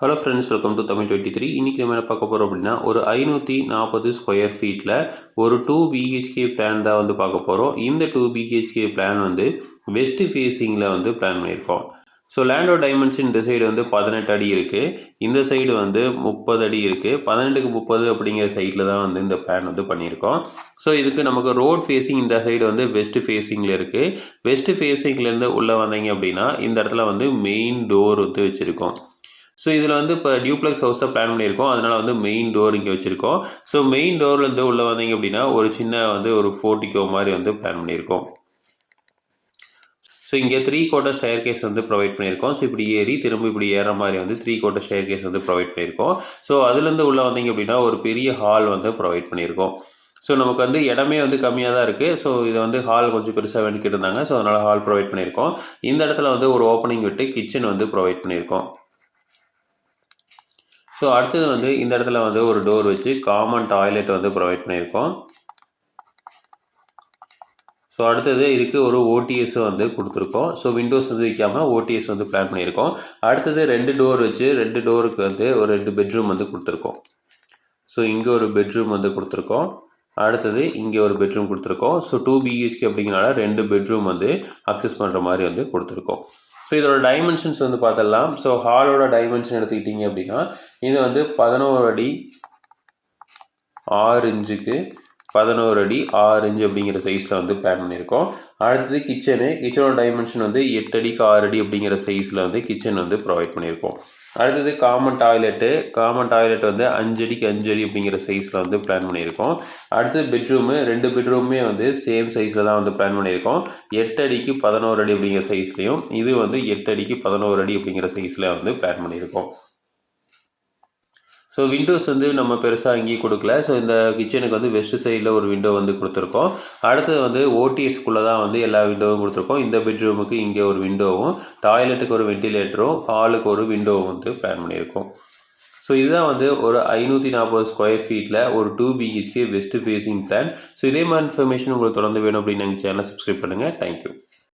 Hello friends welcome to Tamil twenty three இன்றைக்கி நம்ம என்ன பார்க்க போகிறோம் அப்படின்னா ஒரு ஐநூற்றி நாற்பது ஸ்கொயர் ஃபீட்டில் ஒரு டூ பிஹெச்கே பிளான் தான் வந்து பார்க்க போகிறோம் இந்த டூ பிஹெச்கே பிளான் வந்து வெஸ்ட் ஃபேஸிங்கில் வந்து பிளான் பண்ணியிருக்கோம். ஸோ லேண்டோ டைமென்ஷன் இந்த சைடு வந்து பதினெட்டு அடி இருக்குது இந்த சைடு வந்து முப்பது அடி இருக்குது பதினெட்டுக்கு முப்பது அப்படிங்கிற சைடில் தான் வந்து இந்த பிளான் வந்து பண்ணியிருக்கோம். ஸோ இதுக்கு நமக்கு ரோட் ஃபேஸிங் இந்த சைடு வந்து வெஸ்ட் ஃபேஸிங்கில் இருக்குது வெஸ்ட் ஃபேஸிங்லேருந்து உள்ளே வந்தீங்க அப்படின்னா இந்த இடத்துல வந்து மெயின் டோர் வந்து வச்சுருக்கோம். ஸோ இதில் வந்து இப்போ டியூப்ளெக்ஸ் ஹவுஸ் தான் பிளான் பண்ணியிருக்கோம். அதனால் வந்து மெயின் டோர் இங்கே வச்சுருக்கோம். ஸோ மெயின் டோர்லேருந்து உள்ளே வந்தீங்க அப்படின்னா ஒரு சின்ன வந்து ஒரு ஃபோர்ட்டிக்கோ மாதிரி வந்து பிளான் பண்ணியிருக்கோம். ஸோ இங்கே த்ரீ கோட்டர் ஸ்டேர் கேஸ் வந்து ப்ரொவைட் பண்ணியிருக்கோம். ஸோ இப்படி ஏறி திரும்ப இப்படி ஏற மாதிரி வந்து த்ரீ கோட்டர் ஸ்டேர் கேஸ் வந்து ப்ரொவைட் பண்ணியிருக்கோம். ஸோ அதுலேருந்து உள்ளே வந்தீங்க அப்படின்னா ஒரு பெரிய ஹால் வந்து ப்ரொவைட் பண்ணியிருக்கோம். ஸோ நமக்கு வந்து இடமே வந்து கம்மியாக தான் இருக்குது ஸோ இதை வந்து ஹால் கொஞ்சம் பெருசாக வேண்டிக்கிட்டு இருந்தாங்க. ஸோ அதனால் ஹால் ப்ரொவைட் பண்ணியிருக்கோம். இந்த இடத்துல வந்து ஒரு ஓப்பனிங் விட்டு கிச்சன் வந்து ப்ரொவைட் பண்ணியிருக்கோம். ஸோ அடுத்தது வந்து இந்த இடத்துல வந்து ஒரு டோர் வச்சு காமன் டாய்லெட் வந்து ப்ரொவைட் பண்ணியிருக்கோம். ஸோ அடுத்தது இதுக்கு ஒரு ஓடிஎஸும் வந்து கொடுத்துருக்கோம். ஸோ விண்டோஸ் வந்து வைக்காமல் ஓடிஎஸ் வந்து பிளான் பண்ணியிருக்கோம். அடுத்தது ரெண்டு டோர் வச்சு ரெண்டு டோருக்கு வந்து ஒரு ரெண்டு பெட்ரூம் வந்து கொடுத்துருக்கோம். ஸோ இங்கே ஒரு பெட்ரூம் வந்து கொடுத்துருக்கோம். அடுத்தது இங்கே ஒரு பெட்ரூம் கொடுத்துருக்கோம். ஸோ டூ பிஹெச்கே அப்படிங்கிறனால ரெண்டு பெட்ரூம் வந்து அக்சஸ் பண்ணுற மாதிரி வந்து கொடுத்துருக்கோம். ஸோ இதோட டைமென்ஷன்ஸ் வந்து பார்த்துடலாம். ஸோ ஹாலோட டைமென்ஷன் எடுத்துக்கிட்டிங்க அப்படின்னா இது வந்து பதினோரு அடி ஆறு இன்ச்சுக்கு பதினோரு அடி ஆறு இன்ச் அப்படிங்கிற சைஸில் வந்து பிளான் பண்ணியிருக்கோம். அடுத்தது கிச்சனு கிச்சனோட டைமென்ஷன் வந்து எட்டு அடிக்கு ஆறு அடி அப்படிங்கிற சைஸில் வந்து கிச்சன் வந்து ப்ரொவைட் பண்ணியிருக்கோம். அடுத்தது காமன் டாய்லெட்டு காமன் டாய்லெட் வந்து அஞ்சு அடிக்கு அஞ்சு அடி அப்படிங்கிற சைஸில் வந்து பிளான் பண்ணியிருக்கோம். அடுத்தது பெட்ரூமு ரெண்டு பெட்ரூமே வந்து சேம் சைஸில் தான் வந்து பிளான் பண்ணியிருக்கோம். எட்டு அடிக்கு பதினோரு அடி அப்படிங்கிற சைஸ்லேயும் இது வந்து எட்டு அடிக்கு பதினோரு அடி அப்படிங்கிற சைஸில் வந்து பிளான் பண்ணியிருக்கோம். ஸோ விண்டோஸ் வந்து நம்ம பெருசாக அங்கேயும் கொடுக்கல. ஸோ இந்த கிச்சனுக்கு வந்து வெஸ்ட் சைடில் ஒரு விண்டோ வந்து கொடுத்துருக்கோம். அடுத்தது வந்து ஓடிஎஸ்குள்ளே தான் வந்து எல்லா விண்டோவும் கொடுத்துருக்கோம். இந்த பெட்ரூமுக்கு இங்கே ஒரு விண்டோவும் டாய்லெட்டுக்கு ஒரு வெண்டிலேட்டரும் ஹாலுக்கு ஒரு விண்டோவும் வந்து பிளான் பண்ணியிருக்கோம். ஸோ இதுதான் வந்து ஒரு ஐநூற்றி நாற்பது ஸ்கொயர் ஃபீட்டில் ஒரு two BHK west facing plan so இதே மாதிரி இன்ஃபர்மேஷன் உங்களுக்கு தொடர்ந்து வேணும் அப்படின்னு எங்கள் சேனலை சப்ஸ்கிரைப் பண்ணுங்கள் தேங்க்யூ